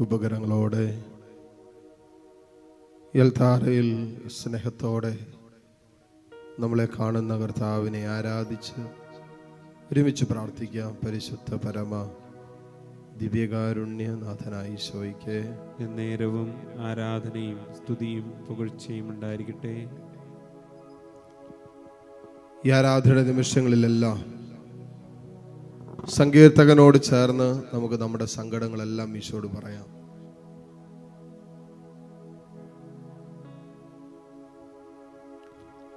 ഉപകരങ്ങളോടെ എൽത്താറയിൽ സ്നേഹത്തോടെ നമ്മളെ കാണുന്ന കർത്താവിനെ ആരാധിച്ച് ഒരുമിച്ച് പ്രാർത്ഥിക്കാം. പരിശുദ്ധ പരമ ദിവ്യകാരുണ്യനാഥനായി ശോയ്ക്ക് നേരവും ആരാധനയും സ്തുതിയും പുകഴ്ചയും ഉണ്ടായിരിക്കട്ടെ. ഈ ആരാധന നിമിഷങ്ങളിലെല്ലാം സങ്കീർത്തകനോട് ചേർന്ന് നമുക്ക് നമ്മുടെ സങ്കടങ്ങളെല്ലാം ഈശോട് പറയാം.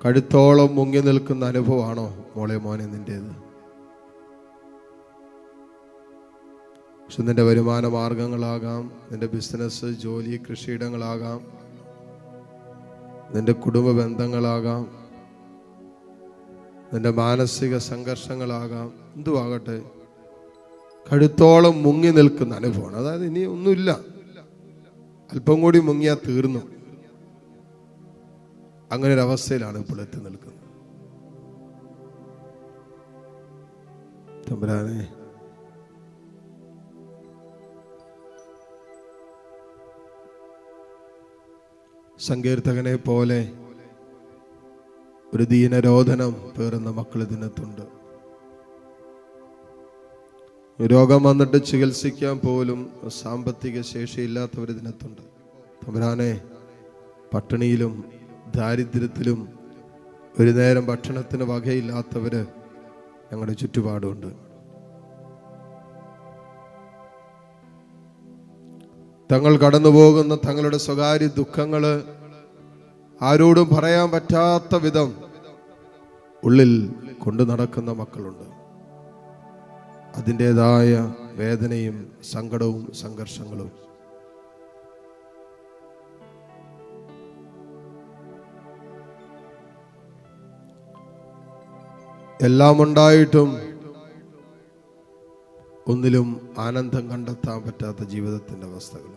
കഴുത്തോളം മുങ്ങി നിൽക്കുന്ന അനുഭവമാണോ മോളെ മോനെ നിന്റേത്? പക്ഷെ നിന്റെ വരുമാന മാർഗങ്ങളാകാം നിന്റെ ബിസിനസ് ജോലി കൃഷിയിടങ്ങളാകാം നിന്റെ കുടുംബ ബന്ധങ്ങളാകാം നിന്റെ മാനസിക സംഘർഷങ്ങളാകാം എന്തുവാകട്ടെ കഴുത്തോളം മുങ്ങി നിൽക്കുന്ന അനുഭവമാണ്. അതായത് ഇനി ഒന്നുമില്ല. അല്പം കൂടി മുങ്ങിയാൽ തീർന്നു. അങ്ങനെ ഒരു അവസ്ഥയിലാണ് ഇപ്പോൾ എത്തി നിൽക്കുന്നത്. സങ്കീർത്തകനെ പോലെ ഒരു ദീനരോധനം പേറുന്ന മക്കൾ ഇതിനകത്തുണ്ട്. രോഗം വന്നിട്ട് ചികിത്സിക്കാൻ പോലും സാമ്പത്തിക ശേഷിയില്ലാത്തവർ ഇതിനകത്തുണ്ട്. തമ്പുരാനെ പട്ടിണിയിലും ദാരിദ്ര്യത്തിലും ഒരു നേരം ഭക്ഷണത്തിന് വകയില്ലാത്തവര് ഞങ്ങളുടെ ചുറ്റുപാടുണ്ട് തങ്ങൾ കടന്നു പോകുന്ന തങ്ങളുടെ സ്വകാര്യ ദുഃഖങ്ങൾ ആരോടും പറയാൻ പറ്റാത്ത വിധം ഉള്ളിൽ കൊണ്ടു നടക്കുന്ന മക്കളുണ്ട്. അതിന്റെതായ വേദനയും സങ്കടവും സംഘർഷങ്ങളും. എല്ലാം ഉണ്ടായിട്ടും ഒന്നിലും ആനന്ദം കണ്ടെത്താൻ പറ്റാത്ത ജീവിതത്തിന്റെ അവസ്ഥകൾ.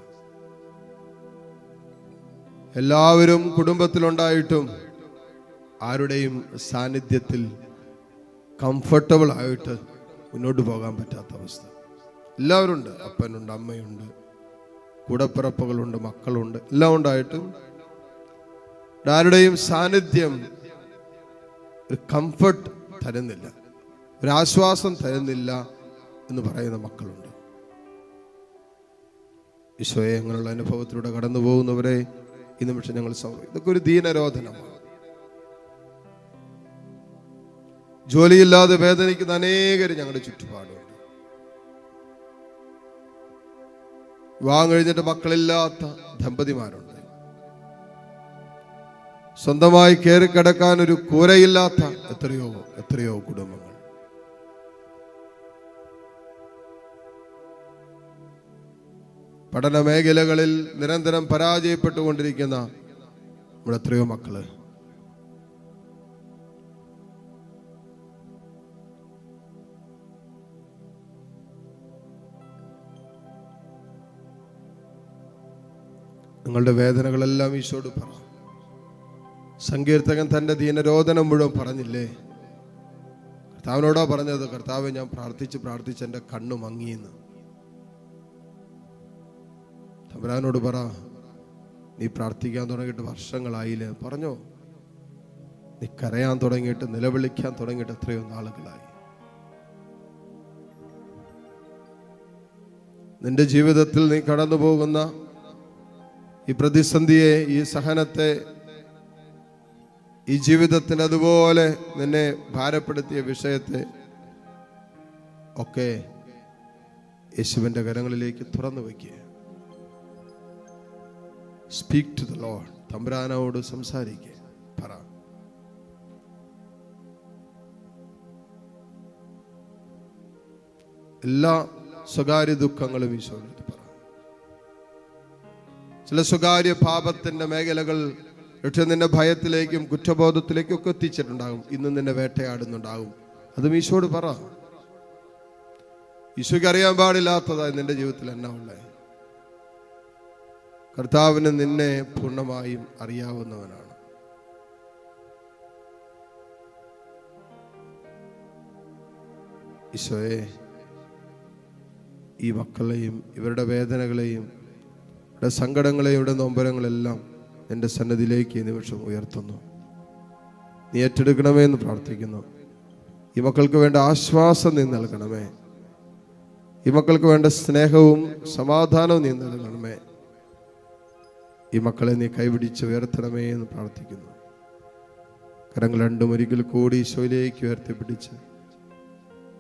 എല്ലാവരും കുടുംബത്തിലുണ്ടായിട്ടും ആരുടെയും സാന്നിധ്യത്തിൽ കംഫർട്ടബിൾ ആയിട്ട് മുന്നോട്ട് പോകാൻ പറ്റാത്ത അവസ്ഥ. എല്ലാവരും ഉണ്ട് അപ്പനുണ്ട് അമ്മയുണ്ട് കൂടപ്പിറപ്പുകളുണ്ട് മക്കളുണ്ട് എല്ലാം ഉണ്ടായിട്ടും ആരുടെയും സാന്നിധ്യം ഒരു കംഫർട്ട് തരുന്നില്ല. ഒരു ആശ്വാസം തരുന്നില്ല എന്ന് പറയുന്ന മക്കളുണ്ട്. വിശ്വയങ്ങളുള്ള അനുഭവത്തിലൂടെ കടന്നു പോകുന്നവരെ ഈ നിമിഷം ഞങ്ങൾ ഇതൊക്കെ ഒരു ദീനരോധനമാണ്. ജോലിയില്ലാതെ വേദനിക്കുന്ന അനേകർ ഞങ്ങളുടെ ചുറ്റുപാടുണ്ട്. വിവാഹം കഴിഞ്ഞിട്ട് മക്കളില്ലാത്ത ദമ്പതിമാരുണ്ട്. സ്വന്തമായി കയറി കിടക്കാൻ ഒരു കൂരയില്ലാത്ത എത്രയോ എത്രയോ കുടുംബങ്ങൾ. പഠന മേഖലകളിൽ നിരന്തരം പരാജയപ്പെട്ടുകൊണ്ടിരിക്കുന്ന നമ്മുടെ എത്രയോ മക്കൾ. നിങ്ങളുടെ വേദനകളെല്ലാം ഈശോട് പറ. സങ്കീർത്തകൻ തന്റെ ദീനരോധനം മുഴുവൻ പറഞ്ഞില്ലേ? കർത്താവിനോടാ പറഞ്ഞത് കർത്താവ് ഞാൻ പ്രാർത്ഥിച്ച് പ്രാർത്ഥിച്ച് എന്റെ കണ്ണു മങ്ങിയെന്ന്. തമ്പുരാനോട് പറ നീ പ്രാർത്ഥിക്കാൻ തുടങ്ങിയിട്ട് വർഷങ്ങളായില്ലേ? പറഞ്ഞോ. നീ കരയാൻ തുടങ്ങിയിട്ട് നിലവിളിക്കാൻ തുടങ്ങിയിട്ട് എത്രയോ നാളുകളായി. നിന്റെ ജീവിതത്തിൽ നീ കടന്നു പോകുന്ന ഈ പ്രതിസന്ധിയെ ഈ സഹനത്തെ ഈ ജീവിതത്തിന് അതുപോലെ നിന്നെ ഭാരപ്പെടുത്തിയ വിഷയത്തെ ഒക്കെ യേശുവിന്റെ കരങ്ങളിലേക്ക് തുറന്നു വയ്ക്കുക. സ്പീക്ക് ടു ദ ലോഡ് തമ്പുരാനോട് സംസാരിക്കുക. പറ. എല്ലാ സ്വകാര്യ ദുഃഖങ്ങളും ഈശോയുടെ ചില സ്വകാര്യ പാപത്തിന്റെ മേഖലകൾ പക്ഷെ നിന്നെ ഭയത്തിലേക്കും കുറ്റബോധത്തിലേക്കും ഒക്കെ എത്തിച്ചിട്ടുണ്ടാകും. ഇന്ന് നിന്നെ വേട്ടയാടുന്നുണ്ടാകും. അതും ഈശോട് പറ. ഈശോയ്ക്ക് അറിയാൻ പാടില്ലാത്തതായി നിന്റെ ജീവിതത്തിൽ എന്നാ ഉള്ളത് കർത്താവിന് നിന്നെ പൂർണമായും അറിയാവുന്നവനാണ്. ഈശോയെ ഈ മക്കളെയും ഇവരുടെ വേദനകളെയും ഇവിടെ സങ്കടങ്ങളെ ഇവിടെ നൊമ്പരങ്ങളെല്ലാം എന്റെ സന്നദ്ധിയിലേക്ക് നിമിഷം ഉയർത്തുന്നു. നീ ഏറ്റെടുക്കണമേ എന്ന് പ്രാർത്ഥിക്കുന്നു. ഈ മക്കൾക്ക് വേണ്ട ആശ്വാസം നീ നൽകണമേ. ഈ മക്കൾക്ക് വേണ്ട സ്നേഹവും സമാധാനവും നീ നൽകണമേ. ഈ മക്കളെ നീ കൈപിടിച്ച് ഉയർത്തണമേ എന്ന് പ്രാർത്ഥിക്കുന്നു. കരങ്ങൾ രണ്ടും ഒരിക്കൽ കൂടി ഈശോയിലേക്ക് ഉയർത്തിപ്പിടിച്ച്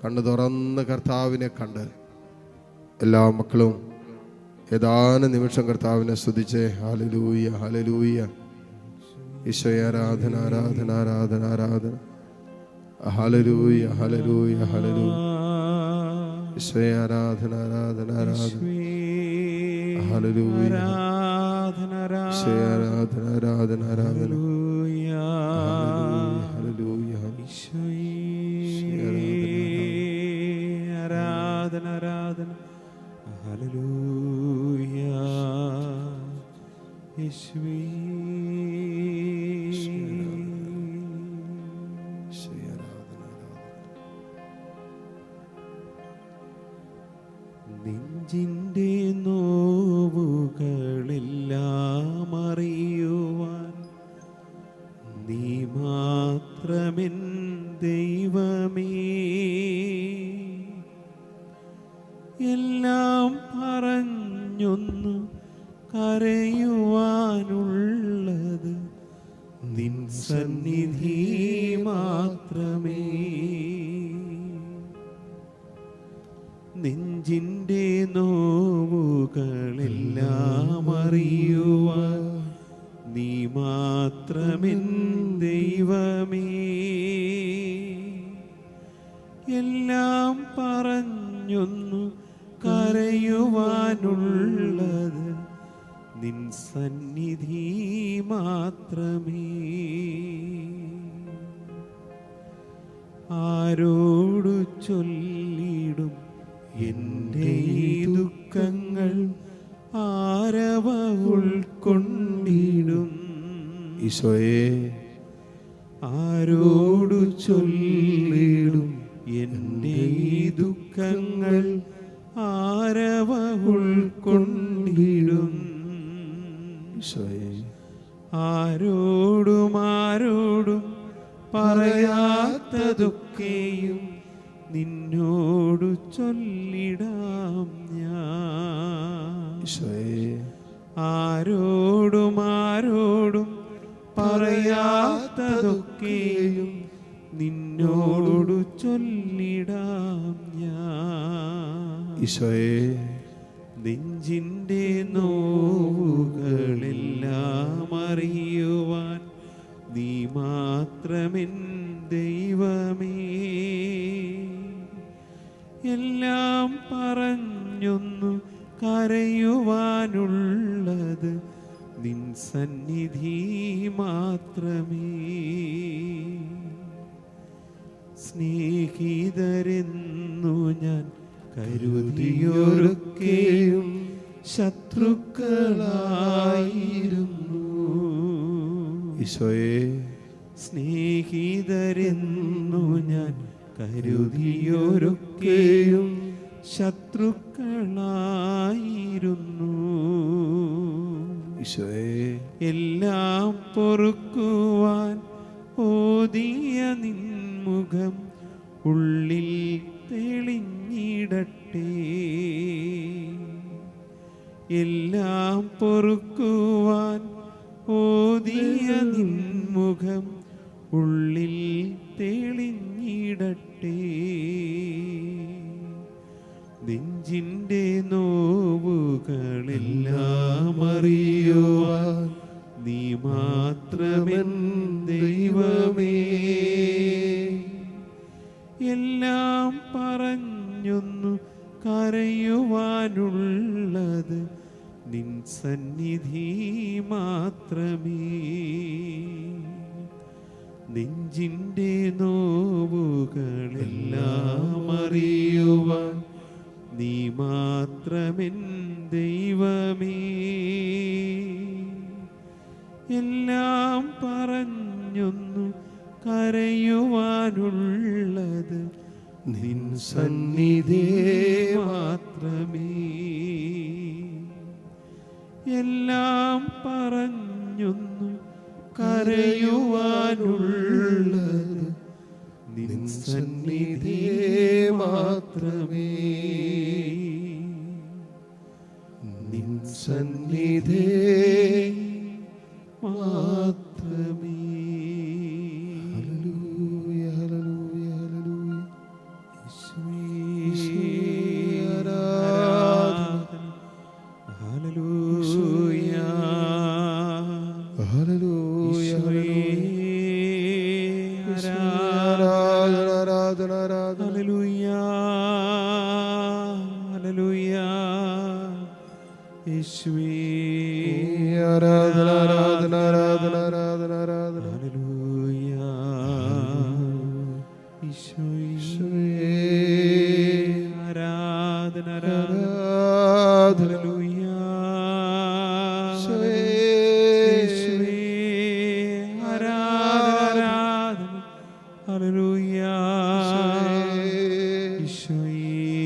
കണ്ണു തുറന്ന് കർത്താവിനെ കണ്ട് എല്ലാ മക്കളും ഏതാനും നിമിഷം കർത്താവിനെ സ്തുതിച്ചേ. ഹലലൂയ ഹലലൂയ ഈശോയെ ആരാധന ആരാധന ആരാധന ആരാധന. ഹലലൂയ ഹലലൂയ ഹാലലൂയ ഈശോയെ ആരാധന ആരാധന ആരാധന. ഹലലൂയ ആരാധന. ഈശോയെ ആരാധന ആരാധന ആരാധന. നെഞ്ചിന്റെ നോവുകളെല്ലാം അറിയുവാൻ നീ മാത്രമെൻ ദൈവമേ. എല്ലാം പറഞ്ഞൊന്നു കരയുവാനുള്ളത് നിൻ സന്നിധി മാത്രമേ. നെഞ്ചിന്റെ നോവുകളെല്ലാം അറിയുവാൻ നീ മാത്രമെൻ ദൈവമേ. എല്ലാം പറഞ്ഞൊന്നു കരയുവാനുള്ളത് നിൻ സന്നിധി മാത്രമേ. ആരോടു ചൊല്ലിടും എന്റെ ഈ ദുഃഖങ്ങൾ ആരവ ഉൾക്കൊണ്ടിടും. ഈശോയെ ആരോടു ചൊല്ലിടും എന്റെ ഈ ദുഃഖങ്ങൾ ആരവ ഉൾക്കൊണ്ടിടും. ആരോടും ആരോടും പറയാത്ത ദുഃഖേയും നിന്നോടു ചൊല്ലിടാം ഞാൻ. ആരോടും ആരോടും പറയാത്ത ദുഃഖേയും നിന്നോടു ചൊല്ലിടാം ഞാൻ. ഈശോയെ. നെഞ്ചിന്റെ നോവുകളെല്ലാം അറിയുവാൻ നീ മാത്രമെൻ ദൈവമേ. എല്ലാം പറഞ്ഞൊന്നു കരയുവാനുള്ളത് നിൻ സന്നിധി മാത്രമേ. സ്നേഹിതരെന്നു ഞാൻ കരുതിയൊരുക്കെയും ശത്രുക്കളായിരുന്നു. ഈശോയെ സ്നേഹിതരെന്നു ഞാൻ കരുതിയൊരുക്കെയും ശത്രുക്കളായിരുന്നു. ഈശോയെ. എല്ലാം പൊറുക്കുവാൻ ഓതിയ നിൻമുഖം ഉള്ളിൽ തെളിഞ്ഞിടട്ടെ. എല്ലാം പൊറുക്കുവാൻ ഓതിയ നിൻമുഖം ഉള്ളിൽ തെളിഞ്ഞിടട്ടെ. നെഞ്ചിന്റെ നോവുകളെല്ലാം അറിയുവാൻ നീ മാത്രമെൻ ദൈവമേ. എല്ലാം പറഞ്ഞൊന്നു കരയുവാനുള്ളത് നിൻ സന്നിധി മാത്രമേ. നെഞ്ചിന്റെ നോവുകളെല്ലാം അറിയുവാൻ നീ മാത്രമെൻ ദൈവമേ. എല്ലാം പറഞ്ഞൊന്നു കരയുവാനുള്ളത് നിൻ സന്നിധി മാത്രമേ. പറഞ്ഞൊന്നു കരയുവാനുള്ളത്. നിൻ സന്നിധിയെ മാത്രമേ. നിൻ സന്നിധിയെ ആരാധന ആരാധന. ഹല്ലേലൂയ. ഹല്ലേലൂയ. ഈശോയേ.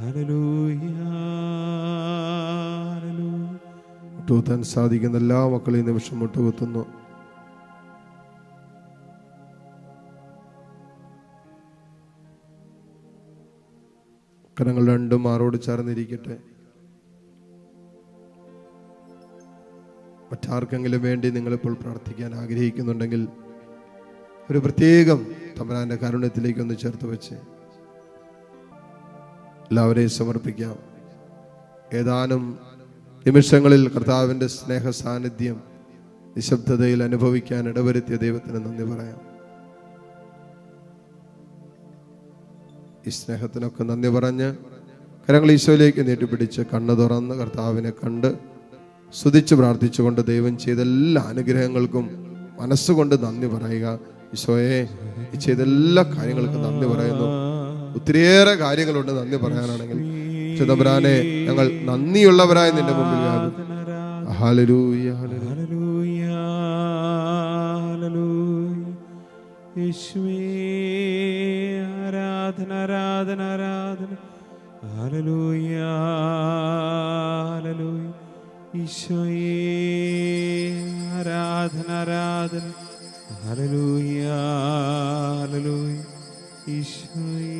ആരാധന, മുട്ടുകുത്താൻ സാധിക്കുന്ന എല്ലാ മക്കളെയും നിമിഷം മുട്ടുകുത്തുന്നു. കരങ്ങൾ രണ്ടും മാറോട് ചേർന്നിരിക്കട്ടെ. മറ്റാർക്കെങ്കിലും വേണ്ടി നിങ്ങളിപ്പോൾ പ്രാർത്ഥിക്കാൻ ആഗ്രഹിക്കുന്നുണ്ടെങ്കിൽ ഒരു പ്രത്യേകം തമ്പരാന്റെ കാരുണ്യത്തിലേക്ക് ഒന്ന് ചേർത്ത് വെച്ച് എല്ലാവരെയും സമർപ്പിക്കാം. ഏതാനും നിമിഷങ്ങളിൽ കർത്താവിന്റെ സ്നേഹ സാന്നിധ്യം നിശബ്ദതയിൽ അനുഭവിക്കാൻ ഇടവരുത്തിയ ദൈവത്തിന് നന്ദി പറയാം. ഈ സ്നേഹത്തിനൊക്കെ നന്ദി പറഞ്ഞ് കരങ്ങൾ ഈശോയിലേക്ക് നീട്ടിപ്പിടിച്ച് കണ്ണ് തുറന്ന് കർത്താവിനെ കണ്ട് സ്തുതിച്ച് പ്രാർത്ഥിച്ചുകൊണ്ട് ദൈവം ചെയ്ത എല്ലാ അനുഗ്രഹങ്ങൾക്കും മനസ്സുകൊണ്ട് നന്ദി പറയുക. ഈശോയെ ചെയ്ത എല്ലാ കാര്യങ്ങൾക്കും നന്ദി പറയുന്നു. ഒത്തിരിയേറെ കാര്യങ്ങളുണ്ട് നന്ദി പറയാനാണെങ്കിൽ. വിശ്വസിച്ച ഞങ്ങൾ നന്ദിയുള്ളവരായി നിന്റെ മുമ്പിൽ ആരാധന ആരാധന ആരാധന. ആരാധന ആരാധന. ഈശോയേ.